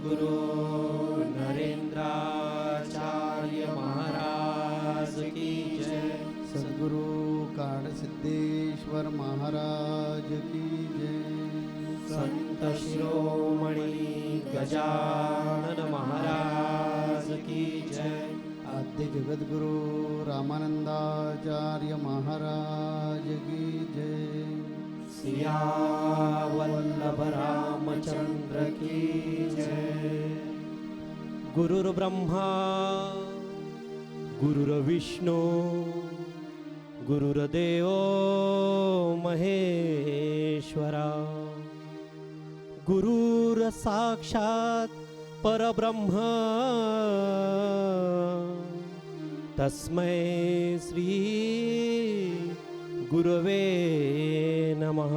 जगद्गुरु गुरुर्ब्रह्मा गुरुर्विष्णू गुरुर्देव महेश्वरा गुरुर साक्षात परब्रह्म तस्मै श्री गुरवे नमः.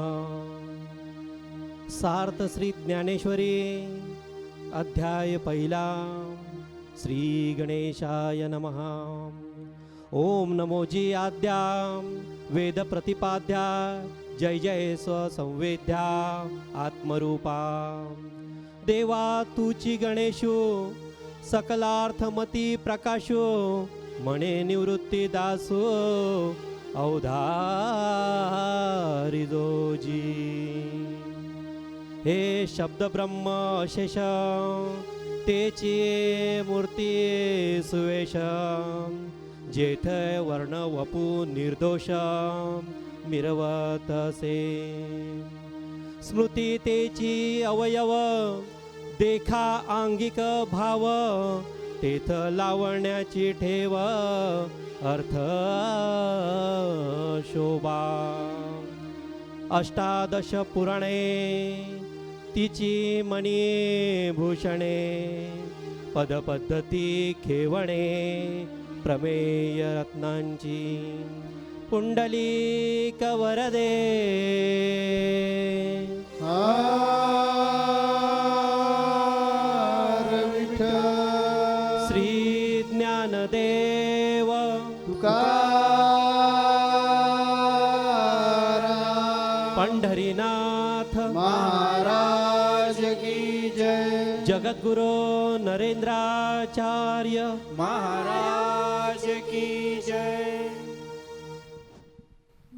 सार्थ श्री ज्ञानेश्वरी अध्याय पहिला. श्री गणेशाय नमः. ओम नमोजी आद्या वेद प्रतिपाद्या. जय जय स्वसंवेद्या. आत्मरूपा. देवा तुची गणेशो. सकलार्थमती प्रकाशो. म्हणे निवृत्ती दासो. अवधारी हे शब्द ब्रह्म शेष तेची मूर्ती सुवेश जेथ वर्ण वपू निर्दोष मिरवतसे स्मृती तेची अवयव देखा आंगिक भाव तेथ लावण्याची ठेव अर्थ शोभा. अष्टादश पुराणे तिची मणी भूषणे पदपद्धती खेवणे प्रमेय रत्नांची कुंडली कवरदे जगद्गुरु नरेंद्राचार्य। महाराज की जय।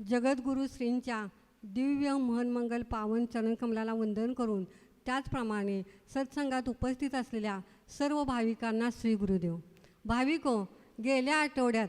जगद्गुरु श्रींच्या दिव्य महनमंगल पावन चरणकमलाला वंदन करून त्याचप्रमाणे सत्संगात उपस्थित असलेल्या सर्व भाविकांना श्री गुरुदेव. भाविको गेल्या आठवड्यात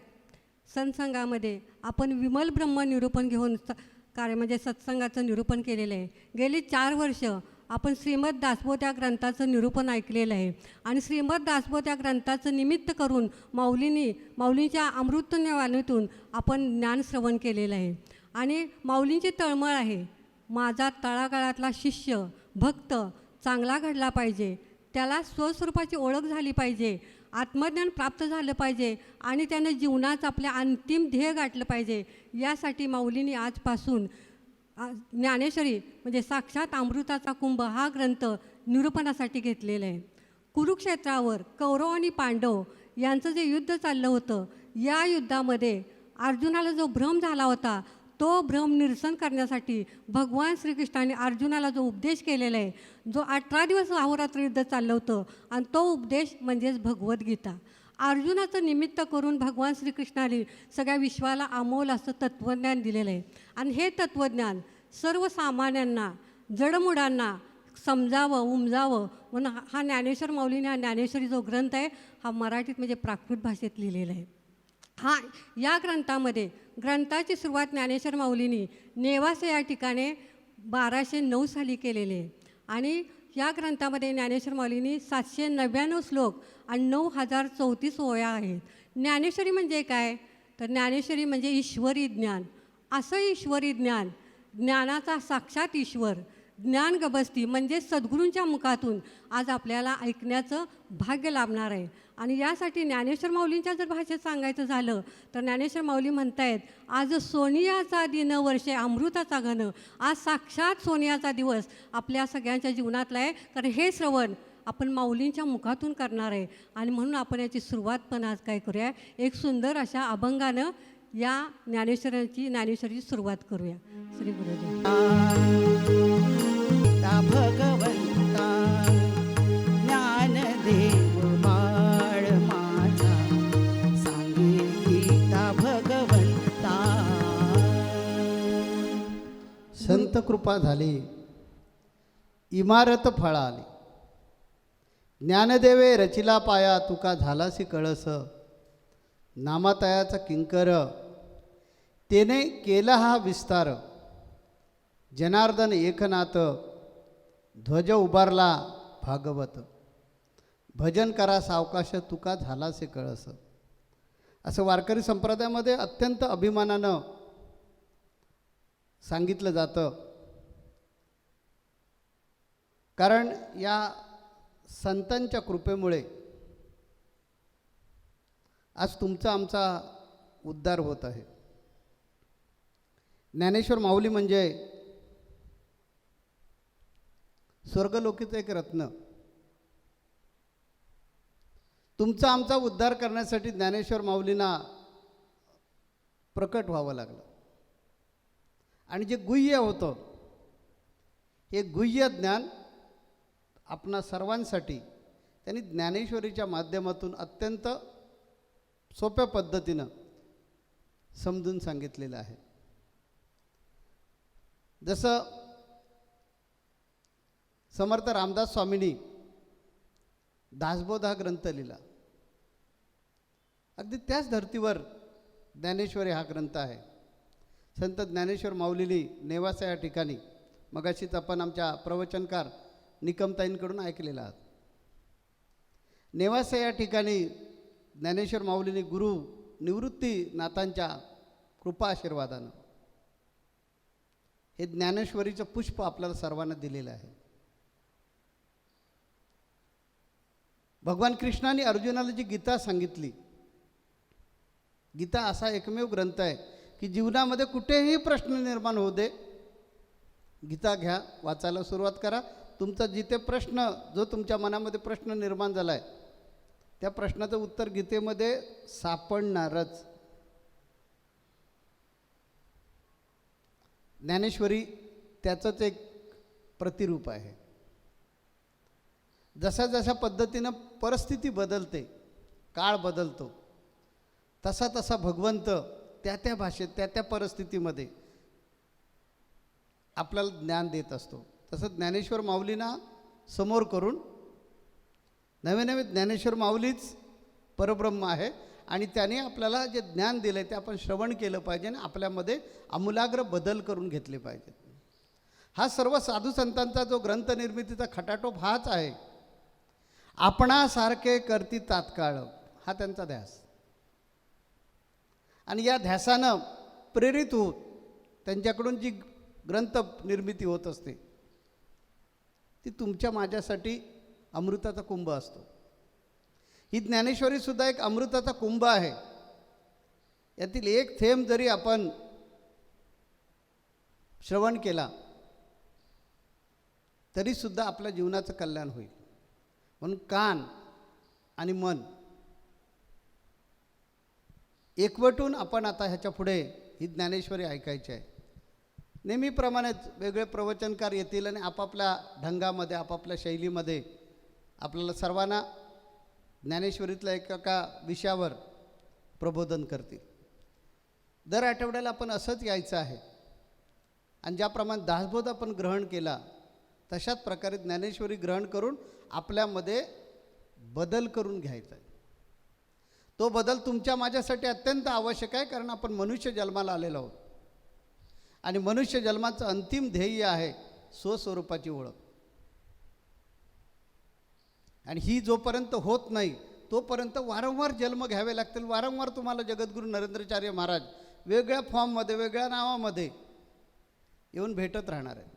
सत्संगामध्ये आपण विमल ब्रह्म निरूपण घेऊन स कार्य म्हणजे सत्संगाचं निरूपण केलेलं आहे. गेली चार वर्ष आपण श्रीमद दासबोध या ग्रंथाचं निरूपण ऐकलेलं आहे. आणि श्रीमद दासबोध या ग्रंथाचं निमित्त करून माऊलींनी माऊलींच्या अमृतवाणीतून आपण ज्ञानश्रवण केलेलं आहे. आणि माऊलींची तळमळ आहे. माझा तळागाळातला शिष्य भक्त चांगला घडला पाहिजे. त्याला स्वस्वरूपाची ओळख झाली पाहिजे. आत्मज्ञान प्राप्त झालं पाहिजे. आणि त्यानं जीवनाचं आपल्या अंतिम ध्येय गाठलं पाहिजे. यासाठी माऊलींनी आजपासून ज्ञानेश्वरी म्हणजे साक्षात अमृताचा कुंभ हा ग्रंथ निरूपणासाठी घेतलेला आहे. कुरुक्षेत्रावर कौरव आणि पांडव यांचं जे युद्ध चाललं होतं या युद्धामध्ये अर्जुनाला जो भ्रम झाला होता तो भ्रम निरसन करण्यासाठी भगवान श्रीकृष्णाने अर्जुनाला जो उपदेश केलेला आहे जो अठरा दिवस अहोरात्र युद्ध चाललं होतं आणि तो उपदेश म्हणजेच भगवद्गीता. अर्जुनाचं निमित्त करून भगवान श्रीकृष्णाने सगळ्या विश्वाला अमोल असं तत्त्वज्ञान दिलेलं आहे. आणि हे तत्त्वज्ञान सर्वसामान्यांना जडमुडांना समजावं उमजावं म्हणून हा- हा ज्ञानेश्वर माऊलीने हा ज्ञानेश्वरी जो ग्रंथ आहे हा मराठीत म्हणजे प्राकृत भाषेत लिहिलेला आहे. हा या ग्रंथामध्ये ग्रंथाची सुरुवात ज्ञानेश्वर माऊलींनी नेवासे या ठिकाणी बाराशे नऊ साली केलेले आहे. आणि या ग्रंथामध्ये ज्ञानेश्वर माऊलींनी सातशे नव्याण्णव श्लोक आणि नऊ हजार चौतीस ओया आहेत. ज्ञानेश्वरी म्हणजे काय? तर ज्ञानेश्वरी म्हणजे ईश्वरी ज्ञान. असं ईश्वरी ज्ञान ज्ञानाचा साक्षात ईश्वर ज्ञान गबस्ती म्हणजे सद्गुरूंच्या मुखातून आज आपल्याला ऐकण्याचं भाग्य लाभणार आहे. आणि यासाठी ज्ञानेश्वर माऊलींच्या जर भाषेत सांगायचं झालं तर ज्ञानेश्वर माऊली म्हणतायत आज सोनियाचा दिन वर्षे अमृताचा घन. आज साक्षात सोनियाचा दिवस. आपल्या सगळ्यांच्या जीवनातला आहे. कारण हे श्रवण आपण माऊलींच्या मुखातून करणार आहे. आणि म्हणून आपण याची सुरुवात पण आज काय करूया. एक सुंदर अशा अभंगानं या ज्ञानेश्वराची ज्ञानेश्वरीची सुरुवात करूया. श्री गुरुदेव भगवंता. संत कृपा झाली. इमारत फळाली. ज्ञानदेवे रचिला पाया तुका झालासी कळस. नामातयाचा किंकर. तेने केला हा विस्तार. जनार्दन एकनाथ. ध्वज उभारला भागवत. भजन करा सावकाश तुका झालासे कळस. असं वारकरी संप्रदायामध्ये अत्यंत अभिमानानं सांगितलं जातं. कारण या संतांच्या कृपेमुळे आज तुमचा आमचा उद्धार होत आहे. ज्ञानेश्वर माऊली म्हणजे स्वर्गलोकीचं एक रत्न. तुमचा आमचा उद्धार करण्यासाठी ज्ञानेश्वर माऊलींना प्रकट व्हावं लागलं. आणि जे गुह्य होतं हे गुह्य ज्ञान आपणा सर्वांसाठी त्यांनी ज्ञानेश्वरीच्या माध्यमातून अत्यंत सोप्या पद्धतीनं समजून सांगितलेलं आहे. जसं समर्थ रामदास स्वामींनी दासबोध हा ग्रंथ लिहिला. अगदी त्याच धर्तीवर ज्ञानेश्वरी हा ग्रंथ आहे. संत ज्ञानेश्वर माऊलीनी नेवासा या ठिकाणी मगाशीच आपण आमच्या प्रवचनकार निकमताईंकडून ऐकलेला आहात. नेवासा या ठिकाणी ज्ञानेश्वर माऊलीने गुरु निवृत्ती नाथांच्या कृपा आशीर्वादानं हे ज्ञानेश्वरीचं पुष्प आपल्याला सर्वांना दिलेलं आहे. भगवान कृष्णाने अर्जुनाला जी गीता सांगितली गीता असा एकमेव ग्रंथ आहे की जीवनामध्ये कुठेही प्रश्न निर्माण होऊ दे गीता घ्या वाचायला सुरुवात करा तुमचा जिथे प्रश्न जो तुमच्या मनामध्ये प्रश्न निर्माण झाला आहे त्या प्रश्नाचं उत्तर गीतेमध्ये सापडणारच. ज्ञानेश्वरी त्याचंच एक प्रतिरूप आहे. जशा जशा पद्धतीनं परिस्थिती बदलते काळ बदलतो तसा तसा भगवंत त्या त्या भाषेत त्या त्या परिस्थितीमध्ये आपल्याला ज्ञान देत असतो. तसं ज्ञानेश्वर माऊलींना समोर करून नवे नवे ज्ञानेश्वर माऊलीच परब्रह्म आहे आणि त्याने आपल्याला जे ज्ञान दिलं आहे ते आपण श्रवण केलं पाहिजे आणि आपल्यामध्ये आमूलाग्र बदल करून घेतले पाहिजेत. हा सर्व साधू संतांचा जो ग्रंथ निर्मितीचा खटाटोप हाच आहे. आपणासारखे करती तात्काळ हा त्यांचा ध्यास. आणि या ध्यासानं प्रेरित होत त्यांच्याकडून जी ग्रंथ निर्मिती होत असते ती तुमच्या माझ्यासाठी अमृताचा कुंभ असतो. ही ज्ञानेश्वरीसुद्धा एक अमृताचा कुंभ आहे. यातील एक थेंब जरी आपण श्रवण केला तरीसुद्धा आपल्या जीवनाचं कल्याण होईल. म्हणून कान आणि मन एकवटून आपण आता ह्याच्या पुढे ही ज्ञानेश्वरी ऐकायची आहे. नेहमीप्रमाणेच वेगळे प्रवचनकार येतील आणि आपापल्या ढंगामध्ये आपापल्या शैलीमध्ये आपल्याला सर्वांना ज्ञानेश्वरीतल्या एका विषयावर प्रबोधन करतील. दर आठवड्याला आपण असंच यायचं आहे. आणि ज्याप्रमाणे दासबोध आपण ग्रहण केला तशाच प्रकारे ज्ञानेश्वरी ग्रहण करून आपल्यामध्ये बदल करून घ्यायचा आहे. तो बदल तुमच्या माझ्यासाठी अत्यंत आवश्यक आहे कारण आपण मनुष्य जन्माला आलेलो आहोत. आणि मनुष्य जन्माचं अंतिम ध्येय आहे स्वस्वरूपाची ओळख. आणि ही जोपर्यंत होत नाही तोपर्यंत वारंवार जन्म घ्यावे लागतील. वारंवार तुम्हाला जगद्गुरू नरेंद्राचार्य महाराज वेगळ्या फॉर्ममध्ये वेगळ्या नावामध्ये येऊन भेटत राहणार आहे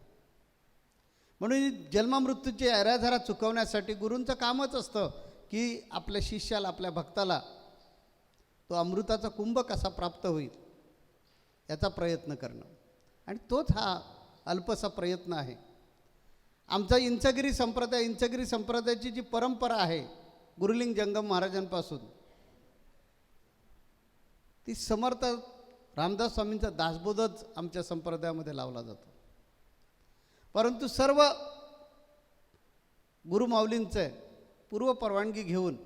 म्हणून जन्ममृत्यूची ऐराझारा चुकवण्यासाठी गुरूंचं कामच असतं की आपल्या शिष्याला आपल्या भक्ताला तो अमृताचा कुंभ कसा प्राप्त होईल याचा प्रयत्न करणं. आणि तोच हा अल्पसा प्रयत्न आहे. आमचा इंचगिरी संप्रदाय इंचगिरी संप्रदायाची जी परंपरा आहे गुरुलिंग जंगम महाराजांपासून ती समर्थ रामदास स्वामींचा दासबोधच आमच्या संप्रदायामध्ये लावला जातो. परंतु सर्व गुरुमाऊलींचं पूर्व परवानगी घेऊन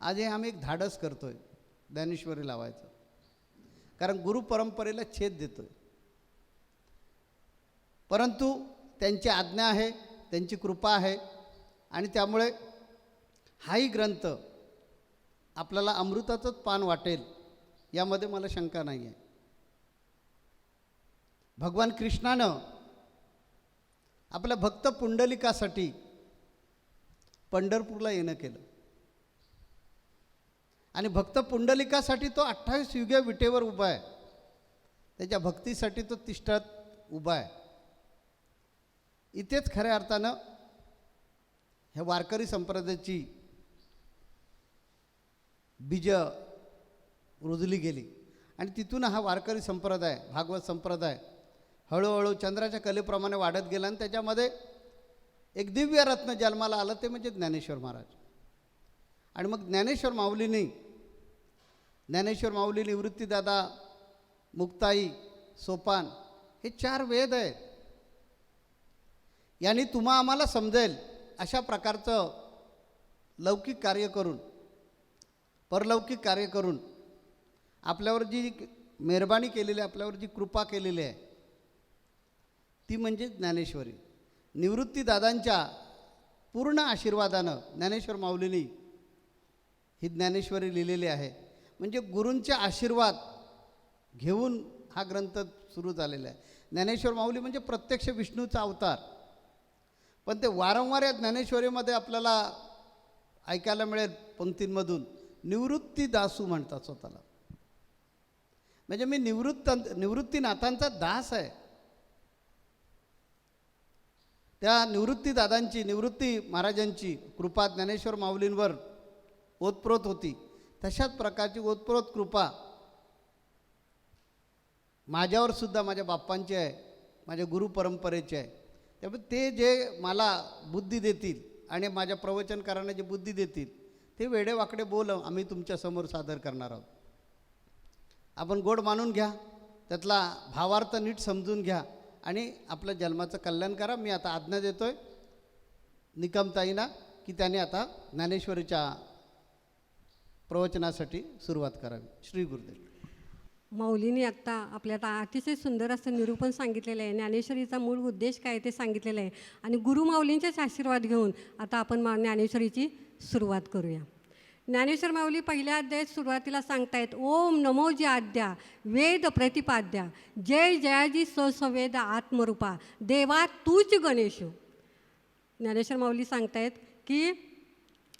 आज हे आम्ही एक धाडस करतोय ज्ञानेश्वरी लावायचं. कारण गुरु परंपरेला छेद देतोय. परंतु त्यांची आज्ञा आहे त्यांची कृपा आहे आणि त्यामुळे हाही ग्रंथ आपल्याला अमृताचंच पान वाटेल यामध्ये मला शंका नाही आहे भगवान कृष्णानं आपल्या भक्त पुंडलिकासाठी पंढरपूरला येणं केलं. आणि भक्त पुंडलिकासाठी तो अठ्ठावीस युगे विटेवर उभा आहे. त्याच्या भक्तीसाठी तो तिष्ठात उभा आहे. इथेच खऱ्या अर्थानं ह्या वारकरी संप्रदायाची बीज रुजली गेली. आणि तिथून हा वारकरी संप्रदाय भागवत संप्रदाय हळूहळू चंद्राच्या कलेप्रमाणे वाढत गेला आणि त्याच्यामध्ये एक दिव्य रत्न जन्माला आलं ते म्हणजे ज्ञानेश्वर महाराज. आणि मग ज्ञानेश्वर माऊलीनी ज्ञानेश्वर माऊली निवृत्तीदादा मुक्ताई सोपान हे चार वेद आहेत. यांनी तुम्हा आम्हाला समजेल अशा प्रकारचं लौकिक कार्य करून परलौकिक कार्य करून आपल्यावर जी मेहरबानी केलेली आहे आपल्यावर जी कृपा केलेली आहे ती म्हणजे ज्ञानेश्वरी. निवृत्तीदादांच्या पूर्ण आशीर्वादानं ज्ञानेश्वर माऊलीनी ही ज्ञानेश्वरी लिहिलेली आहे. म्हणजे गुरूंचे आशीर्वाद घेऊन हा ग्रंथ सुरू झालेला आहे. ज्ञानेश्वर माऊली म्हणजे प्रत्यक्ष विष्णूचा अवतार. पण ते वारंवार या ज्ञानेश्वरीमध्ये आपल्याला ऐकायला मिळेल पंक्तींमधून. निवृत्ती दासू म्हणतात स्वतःला. म्हणजे मी निवृत्त निवृत्तीनाथांचा दास आहे. त्या निवृत्तीदादांची निवृत्ती महाराजांची कृपा ज्ञानेश्वर माऊलींवर ओतप्रोत होती. तशाच प्रकारची ओतप्रोत कृपा माझ्यावर सुद्धा माझ्या बाप्पांची आहे माझ्या गुरुपरंपरेची आहे. त्यामुळे ते जे मला बुद्धी देतील आणि माझ्या प्रवचनकारांना जे बुद्धी देतील ते वेडेवाकडे बोल आम्ही तुमच्यासमोर सादर करणार आहोत. आपण गोड मानून घ्या त्यातला भावार्थ नीट समजून घ्या आणि आपल्या जन्माचं कल्याण करा. मी आता आज्ञा देतो आहे निकमताईना की त्याने आता ज्ञानेश्वरीच्या प्रवचनासाठी सुरुवात करावी. श्री गुरुदेव. माऊलीने आत्ता आपल्याला अतिशय सुंदर असं निरूपण सांगितलेलं आहे. ज्ञानेश्वरीचा मूळ उद्देश काय ते सांगितलेलं आहे. आणि गुरु माऊलींचेच आशीर्वाद घेऊन आता आपण मा ज्ञानेश्वरीची सुरुवात करूया. ज्ञानेश्वर माऊली पहिल्या अध्यायात सुरुवातीला सांगतायत ओम नमो जी आद्या वेद प्रतिपाद्या जय जयाजी सवेद आत्मरूपा देवा तूच गणेशो. ज्ञानेश्वर माऊली सांगतायत की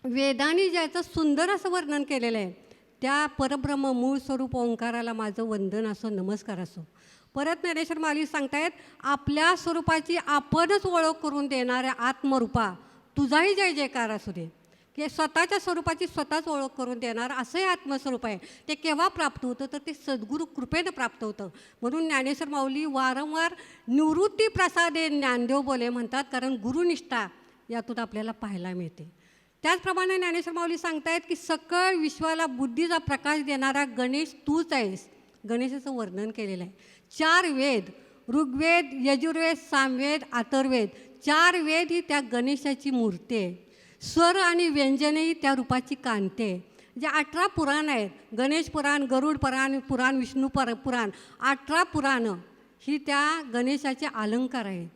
वेदाने ज्याचं सुंदर असं वर्णन केलेलं आहे त्या परब्रह्म मूळ स्वरूप ओंकाराला माझं वंदन असो नमस्कार असो. परत ज्ञानेश्वर माऊली सांगतायत आपल्या स्वरूपाची आपणच ओळख करून देणाऱ्या आत्मरूपा तुझाही जय जयकार असू दे. की स्वतःच्या स्वरूपाची स्वतःच ओळख करून देणार असंही आत्मस्वरूप आहे. ते केव्हा प्राप्त होतं? तर ते सद्गुरू कृपेनं प्राप्त होतं. म्हणून ज्ञानेश्वर माऊली वारंवार निवृत्ती प्रसादे ज्ञानदेव बोले म्हणतात कारण गुरुनिष्ठा यातून आपल्याला पाहायला मिळते. त्याचप्रमाणे ज्ञानेश्वर माऊली सांगतायत की सकळ विश्वाला बुद्धीचा प्रकाश देणारा गणेश तूच आहेस. गणेशाचं वर्णन केलेलं आहे. चार वेद ऋग्वेद यजुर्वेद सामवेद आतर्वेद. चार वेद ही त्या गणेशाची मूर्ती आहे. स्वर आणि व्यंजनेही त्या रूपाची कांते जे अठरा पुराण आहेत गणेश पुराण गरुड पुराण पुराण विष्णू पर पुराण अठरा पुराणं ही त्या गणेशाचे अलंकार आहेत.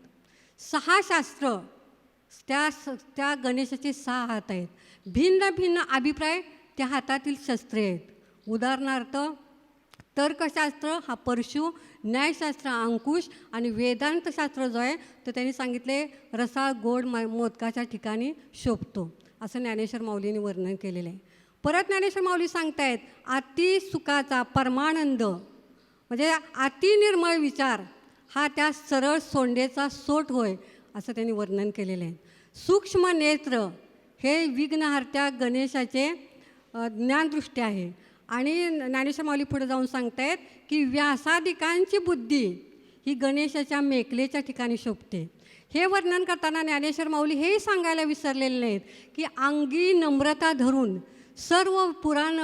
सहा शास्त्र त्या स त्या गणेशाचे सहा हात आहेत. भिन्न भिन्न अभिप्राय त्या हातातील शस्त्रे आहेत. उदाहरणार्थ तर्कशास्त्र हा परशु न्यायशास्त्र अंकुश आणि वेदांतशास्त्र जो आहे तर त्यांनी सांगितले रसाळ गोड मा मोदकाच्या ठिकाणी शोभतो. असं ज्ञानेश्वर माऊलीने वर्णन केलेलं आहे. परत ज्ञानेश्वर माऊली सांगतायत अति सुखाचा परमानंद म्हणजे अतिनिर्मळ विचार हा त्या सरळ सोंडेचा सोट होय. असं त्यांनी वर्णन केलेलं आहे. सूक्ष्म नेत्र हे विघ्नहर्त्या गणेशाचे ज्ञानदृष्टी आहे. आणि ज्ञानेश्वर माऊली पुढे जाऊन सांगतायत की व्यासादिकांची बुद्धी ही गणेशाच्या मेकलेच्या ठिकाणी शोभते. हे वर्णन करताना ज्ञानेश्वर माऊली हेही सांगायला विसरलेले नाहीत की अंगी नम्रता धरून सर्व पुराण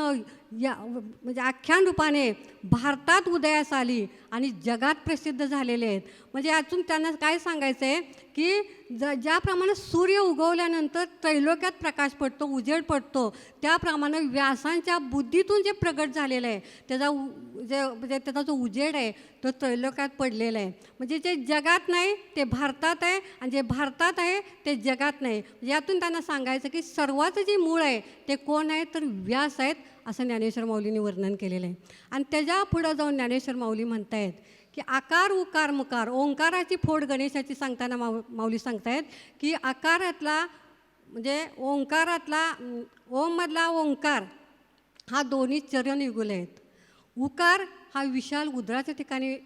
या म्हणजे आख्यान रूपाने भारतात उदयास आली आणि जगात प्रसिद्ध झालेले आहेत. म्हणजे यातून त्यांना काय सांगायचं आहे की ज ज्याप्रमाणे सूर्य उगवल्यानंतर त्रैलोक्यात प्रकाश पडतो उजेड पडतो त्याप्रमाणे व्यासांच्या बुद्धीतून जे प्रगट झालेलं आहे त्याचा उ- जे म्हणजे त्याचा जो उजेड आहे तो त्रैलोक्यात पडलेला आहे. म्हणजे जे जगात नाही ते भारतात आहे आणि जे भारतात आहे ते जगात नाही. म्हणजे यातून त्यांना सांगायचं की सर्वाचं जे मूळ आहे ते कोण आहे? तर व्यास आहेत असं ज्ञानेश्वर माऊलीने वर्णन केलेलं आहे. आणि त्याच्या पुढं जाऊन ज्ञानेश्वर माऊली आहेत. की आकार उकार मुकार ओंकाराची फोड गणेशाची सांगताना माऊ माऊली सांगतायत की आकारातला म्हणजे ओंकारातला ओममधला ओंकार हा दोन्ही चरण युगुल आहेत. उकार हा विशाल उदराच्या ठिकाणी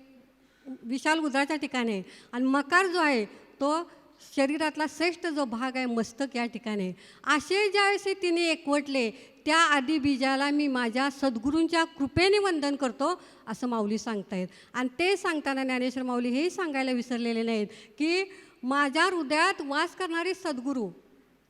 विशाल उदराच्या ठिकाणी आहे. आणि मकार जो आहे तो शरीरातला श्रेष्ठ जो भाग आहे मस्तक या ठिकाणी असे ज्यावेळेस तिने एकवटले त्या आधी बीजाला मी माझ्या सद्गुरूंच्या कृपेने वंदन करतो असं माऊली सांगतायत. आणि ते सांगताना ज्ञानेश्वर माऊली हेही सांगायला विसरलेले नाहीत की माझ्या हृदयात वास करणारे सद्गुरू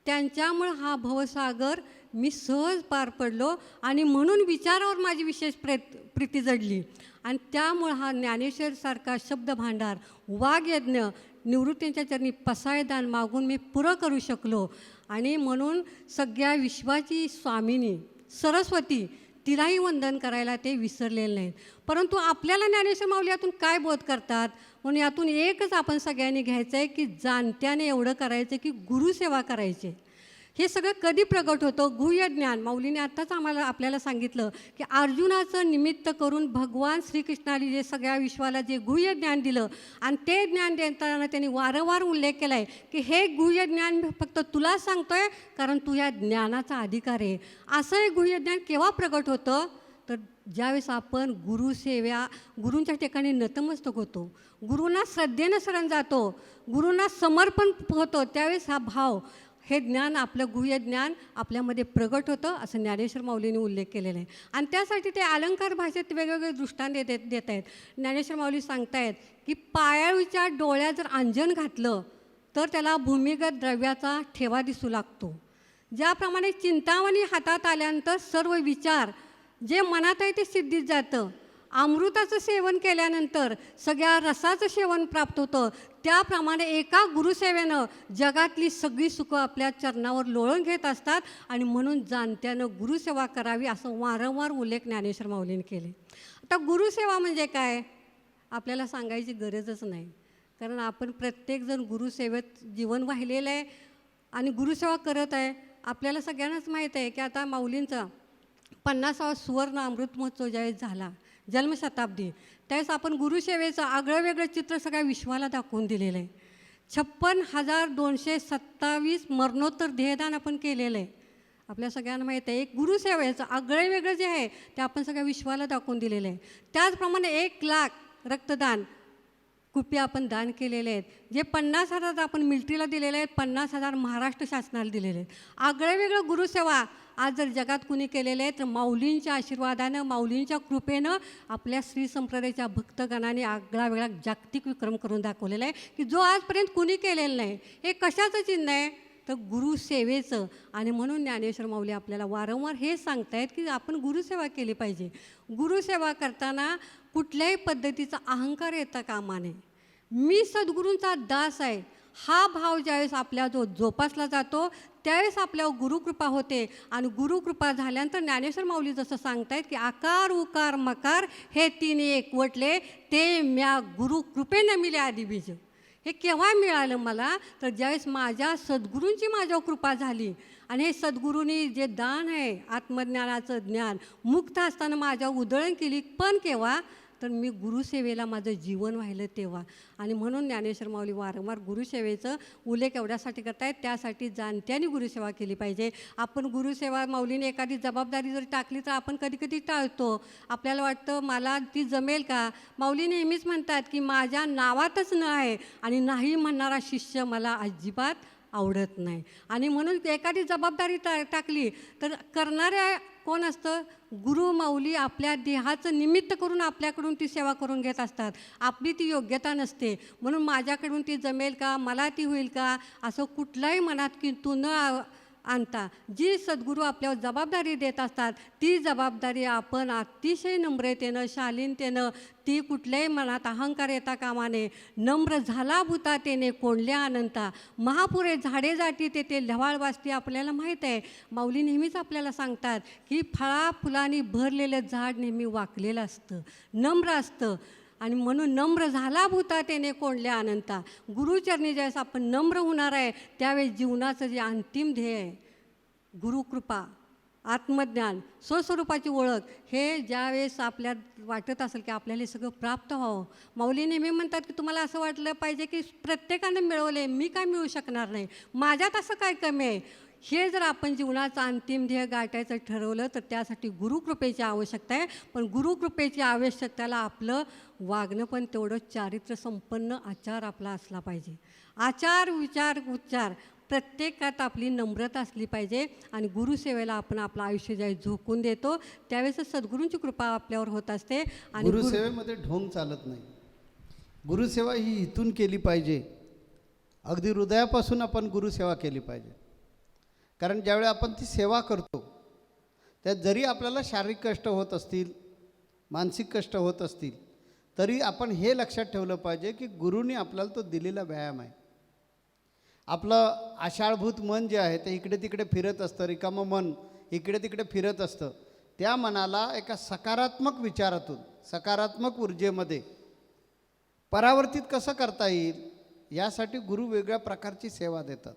त्यांच्यामुळं हा भवसागर मी सहज पार पडलो आणि म्हणून विचारावर माझी विशेष प्रेत प्रीती जडली. आणि त्यामुळं हा ज्ञानेश्वरसारखा शब्द भांडार वाघयज्ञ निवृत्तींच्या चरणी पसायदान मागून मी पुरं करू शकलो. आणि म्हणून सगळ्या विश्वाची स्वामिनी सरस्वती तिलाही वंदन करायला ते विसरलेले नाहीत. परंतु आपल्याला ज्ञानेश्वर माऊली यातून काय बोध करतात? म्हणून यातून एकच आपण सगळ्यांनी घ्यायचं आहे की जाणत्याने एवढं करायचं की गुरुसेवा करायची. हे सगळं कधी प्रगट होतं? गुह्य ज्ञान. माऊलीने आत्ताच आम्हाला आपल्याला सांगितलं की अर्जुनाचं निमित्त करून भगवान श्रीकृष्णाने जे सगळ्या विश्वाला जे गुह्य ज्ञान दिलं आणि ते ज्ञान देताना त्यांनी वारंवार उल्लेख केला आहे की हे गुह्य ज्ञान फक्त तुला सांगतोय कारण तू या ज्ञानाचा अधिकार आहे. असं हे गुह्य ज्ञान केव्हा प्रगट होतं? तर ज्यावेळेस आपण गुरुसेव्या गुरूंच्या ठिकाणी नतमस्तक होतो गुरूंना श्रद्धेनं शरण जातो गुरूंना समर्पण होतो त्यावेळेस हा भाव हे ज्ञान आपलं गुह्य ज्ञान आपल्यामध्ये प्रगट होतं असं ज्ञानेश्वर माऊलीने उल्लेख केलेला आहे. आणि त्यासाठी ते अलंकार भाषेत वेगवेगळे दृष्टांत देत देत आहेत. ज्ञानेश्वर माऊली सांगतायत की पायाळीच्या डोळ्यात जर अंजन घातलं तर त्याला भूमिगत द्रव्याचा ठेवा दिसू लागतो. ज्याप्रमाणे चिंतामणी हातात आल्यानंतर सर्व विचार जे मनात आहे ते सिद्धीत जातं. अमृताचं सेवन केल्यानंतर सगळ्या रसाचं सेवन प्राप्त होतं. त्याप्रमाणे एका गुरुसेवेनं जगातली सगळी सुखं आपल्या चरणावर लोळून घेत असतात आणि म्हणून जाणत्यानं गुरुसेवा करावी असं वारंवार उल्लेख ज्ञानेश्वर माऊलीने केले. आता गुरुसेवा म्हणजे काय? आपल्याला सांगायची गरजच नाही. कारण आपण प्रत्येकजण गुरुसेवेत जीवन वाहिलेलं आहे आणि गुरुसेवा करत आहे. आपल्याला सगळ्यांनाच माहीत आहे की आता माऊलींचा पन्नासावा सुवर्ण अमृत महोत्सव ज्यावेळेस झाला जन्मशताब्दी. त्यावेळेस आपण गुरुसेवेचं आगळं वेगळं चित्र सगळ्या विश्वाला दाखवून दिलेलं आहे. छप्पन हजार दोनशे सत्तावीस मरणोत्तर ध्येयदान आपण केलेलं आहे. आपल्या सगळ्यांना माहीत आहे एक गुरुसेवेचं आगळे वेगळं जे आहे ते आपण सगळ्या विश्वाला दाखवून दिलेलं आहे. त्याचप्रमाणे एक लाख रक्तदान कुपी आपण दान केलेले आहेत. जे पन्नास हजार आपण मिल्ट्रीला दिलेले आहेत पन्नास हजार महाराष्ट्र शासनाला दिलेले आहेत. आगळं वेगळं गुरुसेवा आज जर जगात कुणी केलेले आहे तर माऊलींच्या आशीर्वादानं माऊलींच्या कृपेनं आपल्या श्री संप्रदायाच्या भक्तगणाने आगळा वेगळा जागतिक विक्रम करून दाखवलेला आहे की जो आजपर्यंत कुणी केलेला नाही हे कशाचं चिन्ह आहे? तर गुरुसेवेचं आणि म्हणून ज्ञानेश्वर माऊली आपल्याला वारंवार हे सांगतायत की आपण गुरुसेवा केली पाहिजे. गुरुसेवा करताना कुठल्याही पद्धतीचा अहंकार येता कामा नये. मी सद्गुरूंचा दास आहे. हा भाव ज्यावेळेस आपल्या जो जोपासला जातो त्यावेळेस आपल्यावर गुरुकृपा होते. आणि गुरुकृपा झाल्यानंतर ज्ञानेश्वर माऊली जसं सांगतायत की आकार उकार मकार हे तिने एकवटले. ते म्या गुरुकृपेनं मिले आधी बीज. हे केव्हा मिळालं मला? तर ज्यावेळेस माझ्या सद्गुरूंची माझ्यावर कृपा झाली. आणि हे सद्गुरूंनी जे दान आहे आत्मज्ञानाचं ज्ञान मुक्त असताना माझ्यावर उधळण केली. पण केव्हा? तर मी गुरुसेवेला माझं जीवन वाहिलं तेव्हा. आणि म्हणून ज्ञानेश्वर माऊली वारंवार गुरुसेवेचं उल्लेख एवढ्यासाठी करतायत त्यासाठी जाणत्याने गुरुसेवा केली पाहिजे. आपण गुरुसेवा माऊलीने एखादी जबाबदारी जर टाकली तर आपण कधी कधी टाळतो. आपल्याला वाटतं मला ती जमेल का? माऊली नेहमीच म्हणतात की माझ्या नावातच न आहे आणि नाही म्हणणारा शिष्य मला अजिबात आवडत नाही. आणि म्हणून एखादी जबाबदारी टा टाकली तर करणाऱ्या कोण असतं? गुरु माऊली आपल्या देहाचं निमित्त करून आपल्याकडून ती सेवा करून घेत असतात. आपली ती योग्यता नसते. म्हणून माझ्याकडून ती जमेल का? मला ती होईल का? असं कुठलाही मनात की तू न आणता. जी सद्गुरू आपल्यावर जबाबदारी देत असतात ती जबाबदारी आपण अतिशय नम्रतेनं शालीनतेनं ती कुठल्याही मनात अहंकार येता कामा नये. नम्र झाला भूतातेने कोंडल्या अनंता महापुरे झाडे जाती ते ते ढवाळ आपल्याला माहीत आहे. माऊली नेहमीच आपल्याला सांगतात की फळा फुलांनी भरलेलं झाड नेहमी वाकलेलं असतं. नम्र असतं. आणि म्हणून नम्र झाला भूता त्याने कोंडल्या अनंता. गुरुचरणी ज्यावेळेस आपण नम्र होणार आहे त्यावेळेस जीवनाचं जे अंतिम ध्येय आहे गुरुकृपा आत्मज्ञान स्वस्वरूपाची ओळख हे ज्यावेळेस आपल्या वाटत असेल की आपल्याला हे सगळं प्राप्त व्हावं. माऊली नेहमी म्हणतात की तुम्हाला असं वाटलं पाहिजे की प्रत्येकानं मिळवले मी काय मिळू शकणार नाही? माझ्यात असं काय कमी आहे? हे जर आपण जीवनाचं अंतिम ध्येय गाठायचं ठरवलं तर त्यासाठी गुरुकृपेची आवश्यकता आहे. पण गुरुकृपेची आवश्यकताला आपलं वागणं पण तेवढं चारित्र्यसंपन्न आचार आपला असला पाहिजे. आचार विचार उच्चार प्रत्येकात आपली नम्रता असली पाहिजे आणि गुरुसेवेला आपण आपलं आयुष्य ज्यावेळी झोकून देतो. त्यावेळेस सद्गुरूंची कृपा आपल्यावर होत असते आणि गुरुसेवेमध्ये ढोंग चालत नाही. गुरुसेवा ही इथून केली पाहिजे. अगदी हृदयापासून आपण गुरुसेवा केली पाहिजे. कारण ज्यावेळी आपण ती सेवा करतो त्यात जरी आपल्याला शारीरिक कष्ट होत असतील मानसिक कष्ट होत असतील तरी आपण हे लक्षात ठेवलं पाहिजे की गुरुनी आपल्याला तो दिलेला व्यायाम आहे. आपलं आषाढभूत मन जे आहे ते इकडे तिकडे फिरत असतं रिकामं मन इकडे तिकडे फिरत असतं त्या मनाला एका सकारात्मक विचारातून सकारात्मक ऊर्जेमध्ये परावर्तित कसं करता येईल यासाठी गुरु वेगळ्या प्रकारची सेवा देतात.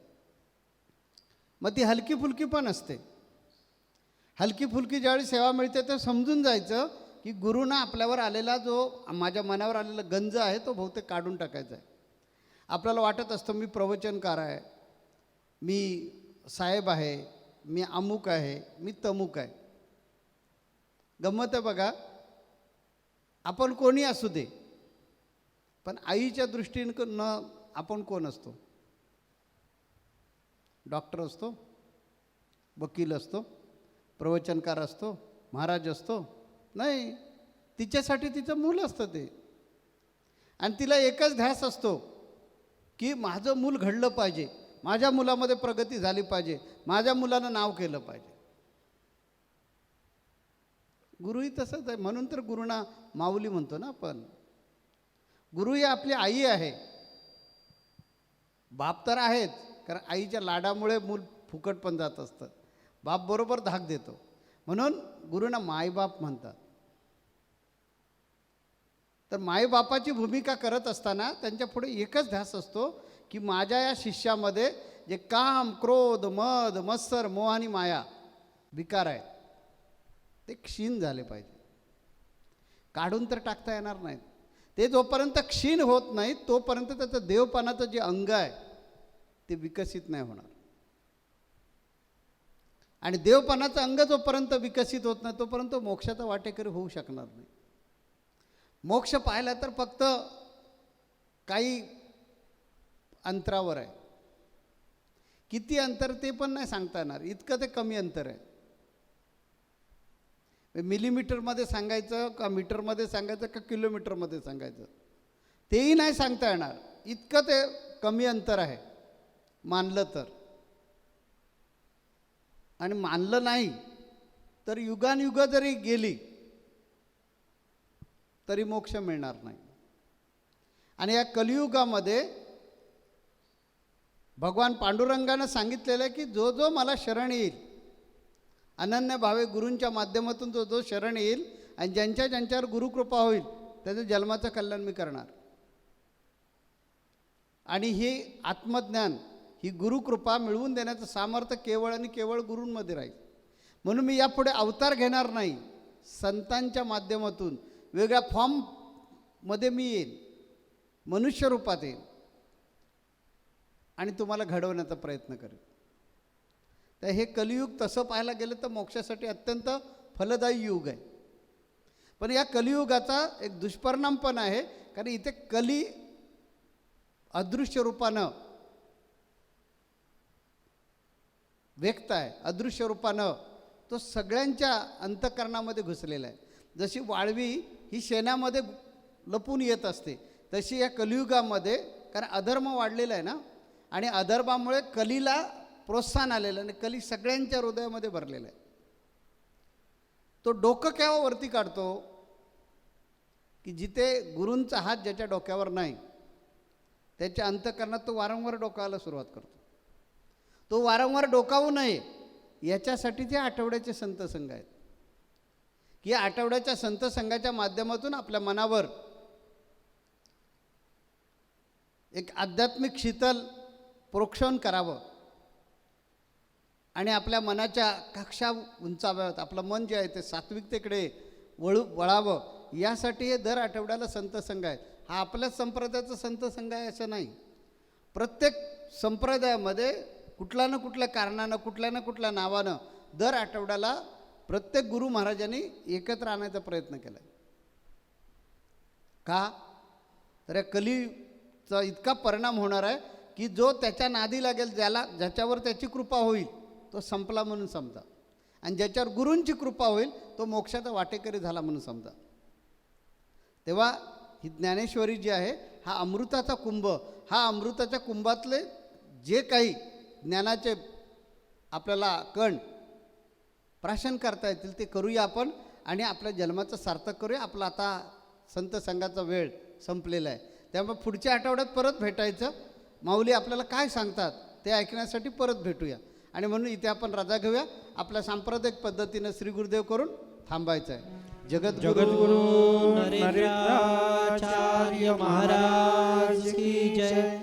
मग ती हलकी फुलकी पण असते. हलकी फुलकी ज्यावेळी सेवा मिळते तर समजून जायचं की गुरुनं आपल्यावर आलेला जो माझ्या मनावर आलेला गंज आहे तो बहुतेक काढून टाकायचा आहे. आपल्याला वाटत असतं मी प्रवचनकार आहे मी साहेब आहे मी अमुक आहे मी तमुक आहे. गंमत आहे बघा आपण कोणी असू दे पण आईच्या दृष्टीनं न आपण कोण असतो? डॉक्टर असतो वकील असतो प्रवचनकार असतो महाराज असतो. नाही तिच्यासाठी तिचं मूल असतं ते. आणि तिला एकच ध्यास असतो की माझं मूल घडलं पाहिजे माझ्या मुलामध्ये प्रगती झाली पाहिजे माझ्या मुलानं नाव केलं पाहिजे. गुरुही तसंच आहे म्हणून तर गुरुना माऊली म्हणतो ना आपण. गुरु ही आपली आई आहे. बाप तर आहेच. कारण आईच्या लाडामुळे मूल फुकट पण जात असतं. बाप बरोबर धाक देतो. म्हणून गुरुना मायबाप म्हणतात. तर मायबापाची भूमिका करत असताना त्यांच्या पुढे एकच ध्यास असतो की माझ्या या शिष्यामध्ये जे काम क्रोध मद मत्सर मोह आणि माया विकार आहेत ते क्षीण झाले पाहिजे. काढून तर टाकता येणार नाहीत. ते जोपर्यंत क्षीण होत नाहीत तोपर्यंत त्याचं देवपणाचं जे अंग आहे ते विकसित नाही होणार. आणि देवपणाचं अंग जोपर्यंत विकसित होत नाही तोपर्यंत मोक्षाचा वाटेकरी होऊ शकणार नाही. मोक्ष पाहिला तर फक्त काही अंतरावर आहे. किती अंतर ते पण नाही सांगता येणार. इतकं ते कमी अंतर आहे. मिलीमीटरमध्ये सांगायचं का मीटरमध्ये सांगायचं का किलोमीटरमध्ये सांगायचं? तेही नाही सांगता येणार. इतकं ते कमी अंतर आहे. मानलं तर. आणि मानलं नाही तर युगानयुग जरी गेली तरी मोक्ष मिळणार नाही. आणि या कलियुगामध्ये भगवान पांडुरंगानं सांगितलेलं आहे की जो जो मला शरण येईल अनन्य भावे गुरूंच्या माध्यमातून जो जो शरण येईल आणि ज्यांच्या ज्यांच्यावर गुरुकृपा होईल त्याचं जन्माचं कल्याण मी करणार. आणि हे आत्मज्ञान ही गुरुकृपा मिळवून देण्याचं सामर्थ्य केवळ आणि केवळ गुरूंमध्ये राहील. म्हणून मी यापुढे अवतार घेणार नाही. संतांच्या माध्यमातून वेगळ्या फॉर्ममध्ये मी येईन. मनुष्य रूपात येईन. आणि तुम्हाला घडवण्याचा प्रयत्न करेन. तर हे कलियुग तसं पाहायला गेलं तर मोक्षासाठी अत्यंत फलदायी युग आहे. पण या कलियुगाचा एक दुष्परिणाम पण आहे. कारण इथे कली अदृश्य रूपानं व्यक्त आहे अदृश्य रूपानं तो सगळ्यांच्या अंतकरणामध्ये घुसलेला आहे. जशी वाळवी ही शेणामध्ये लपून येत असते तशी या कलियुगामध्ये कारण अधर्म वाढलेला आहे ना आणि अधर्मामुळे कलीला प्रोत्साहन आलेलं आणि कली सगळ्यांच्या हृदयामध्ये भरलेला आहे. तो डोकं केव्हा वरती काढतो? की जिथे गुरूंचा हात ज्याच्या डोक्यावर नाही त्याच्या अंतकरणात तो वारंवार डोकायला सुरुवात करतो. तो वारंवार डोकावू नये. याच्यासाठी ते आठवड्याचे संत संघ आहेत. की या आठवड्याच्या संत संघाच्या माध्यमातून आपल्या मनावर एक आध्यात्मिक शीतल प्रोक्षण करावं. आणि आपल्या मनाच्या कक्षा उंचाव्यात आपलं मन जे आहे ते सात्विकतेकडे वळू वळावं. यासाठी हे दर आठवड्याला संत संघ आहेत. हा आपल्याच संप्रदायाचा संत संघ आहे असं नाही. प्रत्येक संप्रदायामध्ये कुठल्या ना कुठल्या कारणानं कुठल्या ना कुठल्या नावानं दर आठवड्याला प्रत्येक गुरु महाराजांनी एकत्र आणायचा प्रयत्न केला का? तर या कलीचा इतका परिणाम होणार आहे की जो त्याच्या नादी लागेल ज्याला ज्याच्यावर त्याची कृपा होईल तो संपला म्हणून समजा. आणि ज्याच्यावर गुरूंची कृपा होईल तो मोक्षाचा वाटेकरी झाला म्हणून समजा. तेव्हा ही ज्ञानेश्वरी जी आहे हा अमृताचा कुंभ हा अमृताच्या कुंभातले जे काही ज्ञानाचे आपल्याला कण प्राशन करता येतील ते करूया आपण आणि आपल्या जन्माचं सार्थक करूया. आपला आता संत संघाचा वेळ संपलेला आहे. त्यामुळे पुढच्या आठवड्यात परत भेटायचं. माऊली आपल्याला काय सांगतात ते ऐकण्यासाठी परत भेटूया. आणि म्हणून इथे आपण रजा घेऊया. आपल्या सांप्रदायिक पद्धतीनं श्री गुरुदेव करून थांबायचं आहे जगद्गुरु जगद्गुरु नरेंद्राचार्य महाराज की जय.